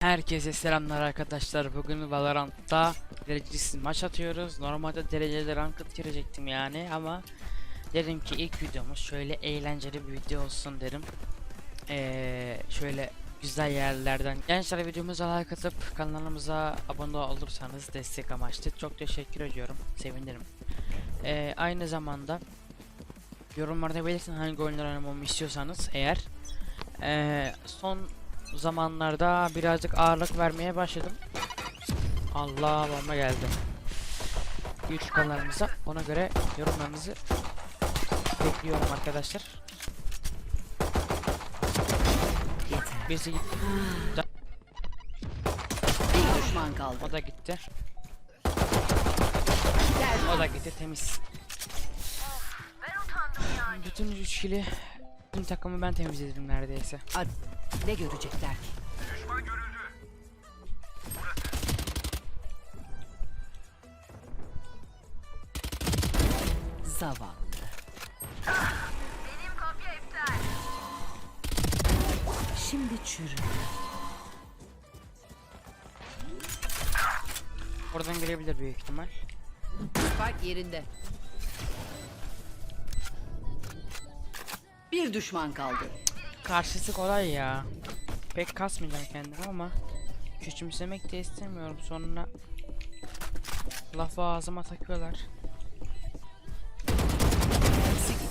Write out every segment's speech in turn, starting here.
Herkese selamlar arkadaşlar. Bugün Valorant'ta derecesiz maç atıyoruz. Normalde dereceli ranked girecektim yani ama dedim ki ilk videomuz şöyle eğlenceli bir video olsun derim. Ee, şöyle güzel yerlerden. Gençler videomuza like atıp kanalımıza abone olursanız destek amaçlı çok teşekkür ediyorum. Sevinirim. Ee, aynı zamanda yorumlarda belirtin hangi oyunlar oynamamı istiyorsanız eğer. Ee, son zamanlarda birazcık ağırlık vermeye başladım. Allah bomba geldi. YouTube kanalımıza ona göre yorumlarınızı bekliyorum arkadaşlar. Birisi gitti. Bir düşman kaldı. O da gitti. O da gitti temiz. Bütün üçlü bütün takımı ben temizledim neredeyse. Ad- Ne görecekler ki? Zavallı. Şimdi çürü. Oradan girebilir büyük ihtimal. Spike yerinde. Bir düşman kaldı. Karşısı kolay ya. Pek kasmayacağım kendimi ama küçümsemek de istemiyorum sonra lafı ağzıma takıyorlar.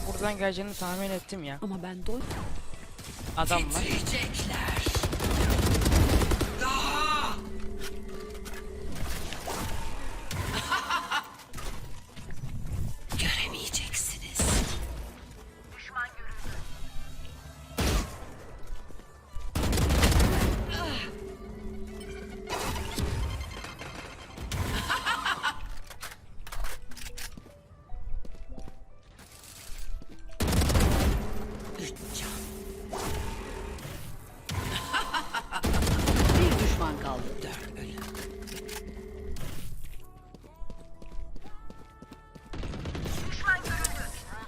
Buradan geleceğini tahmin ettim ya. Ama ben doy. Adam var.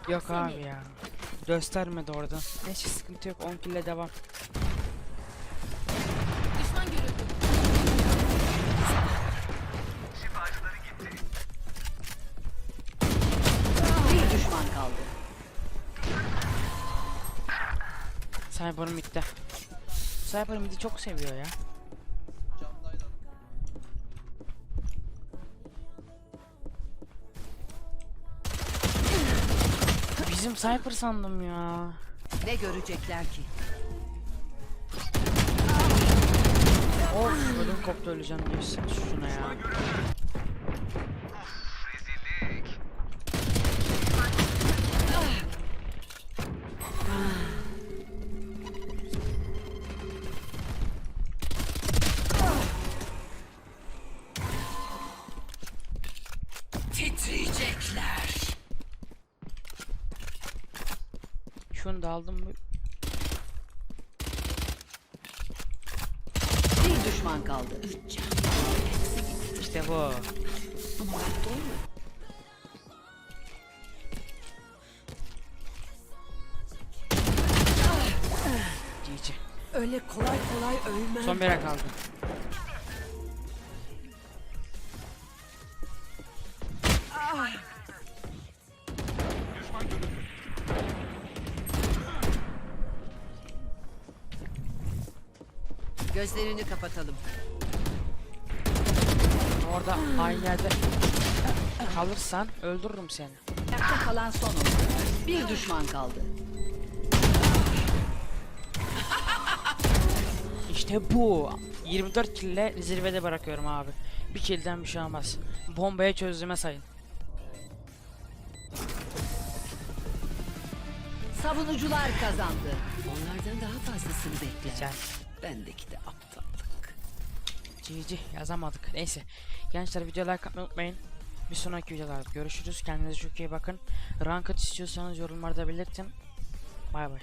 Yok abi ya. Göstermedi orada. Neyse sıkıntı yok 10 kille devam. Bir düşman kaldı. Cyber'ım bitti. Cyber'ım bizi çok seviyor ya. Bizim Cyber sandım ya. Ne görecekler ki? Of ödüm koptu öleceğim diyorsun şuna ya. Şunu da aldım mı? Bir düşman kaldı. Üç can. İşte bu. Ama. GG. Öyle kolay kolay ölmem. Son bire kaldı. Gözlerini kapatalım. Orada aynı yerde kalırsan öldürürüm seni. Ayakta kalan son oyuncu. Bir düşman kaldı. İşte bu. 24 kille zirvede bırakıyorum abi. Bir killden bir şey olmaz. Bombaya çözdüğüme sayın. Savunucular kazandı. Onlardan daha fazlasını bekler. Güzel. Bendeki de aptallık. GG yazamadık. Neyse. Gençler videoya like unutmayın. Bir sonraki videolarda görüşürüz. Kendinize çok iyi bakın. Ranked istiyorsanız yorumlarda belirtin. Bay bay.